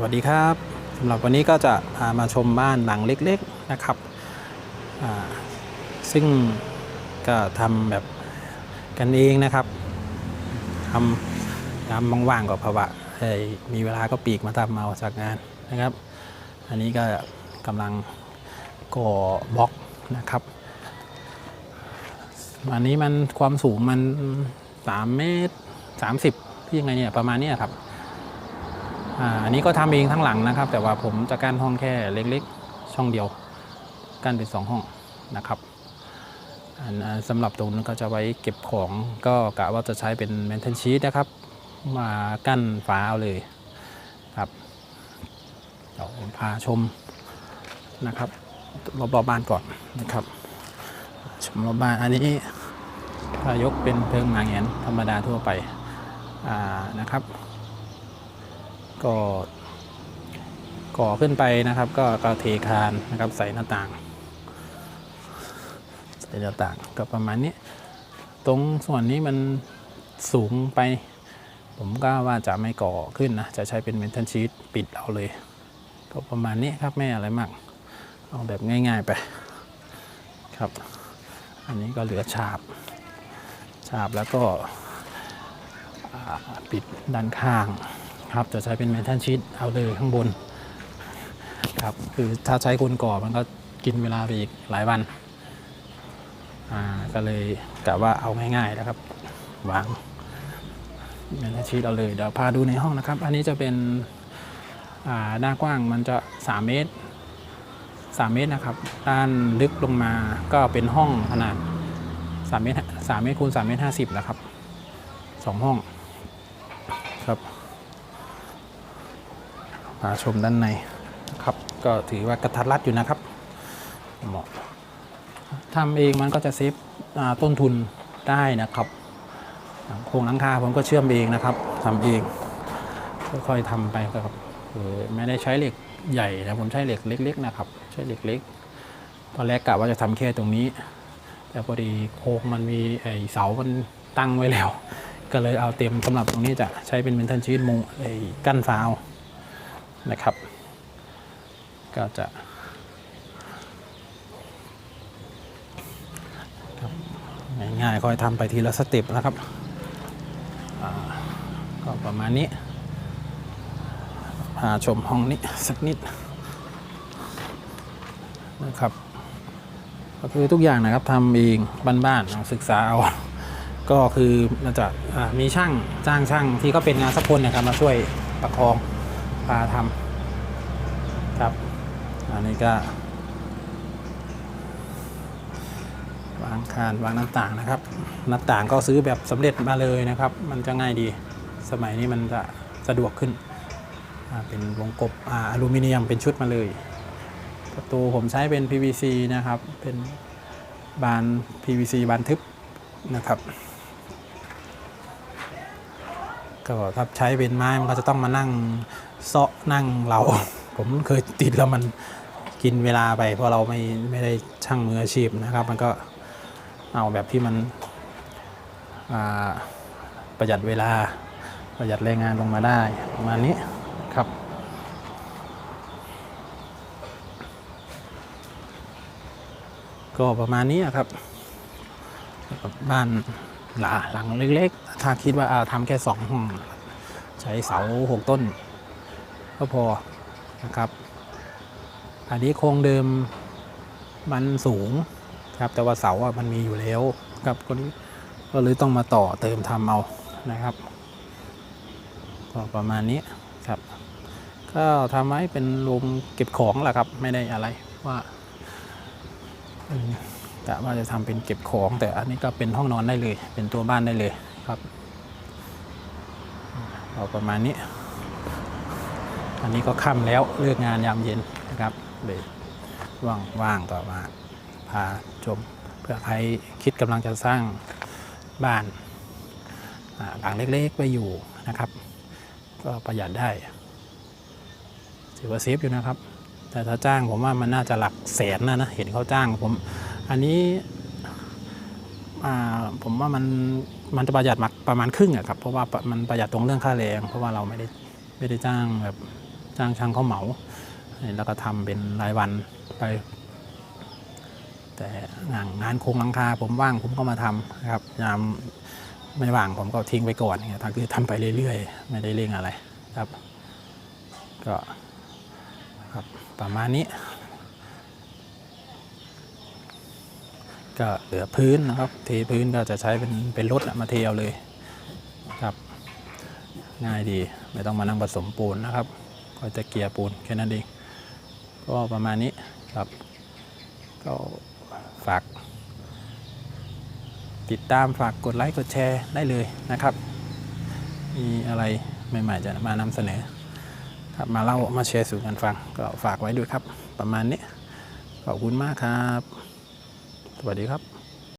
สวัสดีครับสำหรับวันนี้ก็จะพามาชมบ้านหลังเล็กๆนะครับ ซึ่งก็ทำแบบกันเองนะครับทำยามว่างๆก็ภาวะเอ่อมีเวลาก็ปีกมาทำเอาจากงานนะครับ อันนี้ก็กำลังก่อบล็อกนะครับอันนี้มันความสูงมัน3เมตร30ที่ยังไงเนี่ยประมาณเนี้ยครับ อันนี้ก็ทำเองทั้งหลังนะครับ แต่ว่าผมจะกั้นห้องแค่เล็กๆ ช่องเดียว กั้นเป็นสองห้องนะครับอันอ่าสำหรับตรงนั้นก็จะไว้เก็บของก็กะว่าจะใช้เป็นแมนเทนชีตนะครับ มากั้นฝาเอาเลยครับเดี๋ยวผมพาชมนะครับรอบๆบ้านก่อนนะครับ ชมรอบบ้านอันนี้ถ้ายกเป็นเพิงหมาแงนธรรมดาทั่วไปนะครับ ก็ก่อขึ้นไปนะครับ ก็ก็เทคานนะครับใส่หน้าต่าง ใส่หน้าต่างก็ประมาณนี้ ตรงส่วนนี้มันสูงไป ผมก็ว่าจะไม่ก่อขึ้นนะ จะใช้เป็นเมนทันชีตปิดเอาเลย ก็ประมาณนี้ครับไม่อะไรมากเอาแบบง่ายๆไปครับ อันนี้ก็เหลือฉาบ ฉาบแล้วก็ปิดด้านข้าง ครับจะใช้เป็นเมทัลชีตเอาเลยข้างบนครับคือถ้าใช้คนก่อมันก็กินเวลาไปอีกหลายวันอ่าก็เลยกะว่าเอาง่ายๆนะครับวางเมทัลชีตเอาเลยเดี๋ยวพาดูในห้องนะครับ อันนี้จะเป็นอ่าหน้ากว้างมันจะ 3 เมตร 3 เมตรนะครับ ด้านลึกลงมาก็เป็นห้องขนาด3เมตร3เมตรคูณ3เมตร50นะครับสองห้องครับ พาชมด้านในครับ ก็ถือว่ากระทัดรัดอยู่นะครับเหมาะทำเองมันก็จะเซฟต้นทุนได้นะครับโครงหลังคาผมก็เชื่อมเองนะครับทำเองค่อยๆทำไปครับไม่ได้ใช้เหล็กใหญ่นะผมใช้เหล็กเล็ก ๆ นะครับ ใช้เหล็กเล็กตอนแรกกะว่าจะทำแค่ตรงนี้ แต่พอดีโครงมันมีไอเสามันตั้งไว้แล้ว ก็เลยเอาเต็มสำหรับตรงนี้จะใช้เป็นเมนเทนชีตมุงไอ้กั้นฟ้าว นะครับ ก็จะง่ายๆค่อยทำไปทีละสเต็ปนะครับก็ประมาณนี้ พาชมห้องนี้สักนิดนะครับ ก็คือทุกอย่างนะครับทำเองบ้านๆเอาศึกษาเอาก็คือมันจะอ่ามีช่างจ้างช่างที่ก็เป็นงานสักคนนะครับมาช่วยประคอง พาทำครับ อันนี้ก็วางคานวางหน้าต่างนะครับ หน้าต่างก็ซื้อแบบสำเร็จมาเลยนะครับ มันจะง่ายดี สมัยนี้มันจะสะดวกขึ้น เป็นวงกบออลูมิเนียมเป็นชุดมาเลย ประตูผมใช้เป็น PVC นะครับ เป็นบาน PVC บานทึบนะครับ ก็ถ้าใช้เป็นไม้มันก็จะต้องมานั่งเซาะนั่งเรา ผมเคยติดแล้วมันกินเวลาไป เพราะเราไม่ไม่ได้ช่างมืออาชีพนะครับ มันก็เอาแบบที่มันประหยัดเวลาประหยัดแรงงานลงมาได้ประมาณนี้ครับก็ประมาณนี้ครับบ้าน หลังหลงเล็กๆ ถ้าคิดว่าเอาทำแค่สองห้อง ใช้เสาหกต้น ก็พอนะครับ อันนี้โครงเดิมมันสูงครับ แต่ว่าเสาอะมันมีอยู่แล้วครับก็ก็เลยต้องมาต่อเติมทำเอานะครับก็ประมาณนี้ครับ ก็ทำไว้เป็นโรงเก็บของแหละครับ ไม่ได้อะไรว่า กะว่าจะทำเป็นเก็บของ แต่อันนี้ก็เป็นห้องนอนได้เลย เป็นตัวบ้านได้เลยครับเอาประมาณนี้ อันนี้ก็ค่ำแล้วเลิกงานยามเย็นนะครับเลยว่างว่างก็มาพาชมเพื่อใครคิดกำลังจะสร้างบ้านหลังเล็กๆไว้อยู่นะครับ ก็ประหยัดได้ถือว่าเซฟอยู่นะครับ แต่ถ้าจ้างผมว่ามันน่าจะหลักแสนนะนะ เห็นเขาจ้างผม อันนี้ผมว่ามันมันจะประหยัดมาประมาณครึ่งอะครับเพราะว่ามันประหยัดตรงเรื่องค่าแรง เพราะว่าเราไม่ได้ไม่ได้จ้างแบบจ้างช่างเขาเหมา แล้วก็ทำเป็นรายวันไป แต่งานงานโครงหลังคาผมว่างผมก็มาทำนะครับยามไม่ว่างผมก็ทิ้งไปก่อนเงี้ยทคือทำไปเรื่อยๆ ไม่ได้เร่งอะไรครับ ก็ครับประมาณนี้ ก็เหลือพื้นนะครับ เทพื้นก็จะใช้เป็นเป็นรถมาเทเอาเลยครับ ง่ายดีไม่ต้องมานั่งผสมปูนนะครับ ก็จะเกลี่ยปูนแค่นั้นเองก็ประมาณนี้ครับ ก็ฝาก ติดตามฝากกดไลค์กดแชร์ได้เลยนะครับ มีอะไรใหม่ๆจะมานำเสนอครับมาเล่ามาแชร์สู่กันฟังก็ฝากไว้ด้วยครับ ประมาณนี้ขอบคุณมากครับ สวัสดีครับ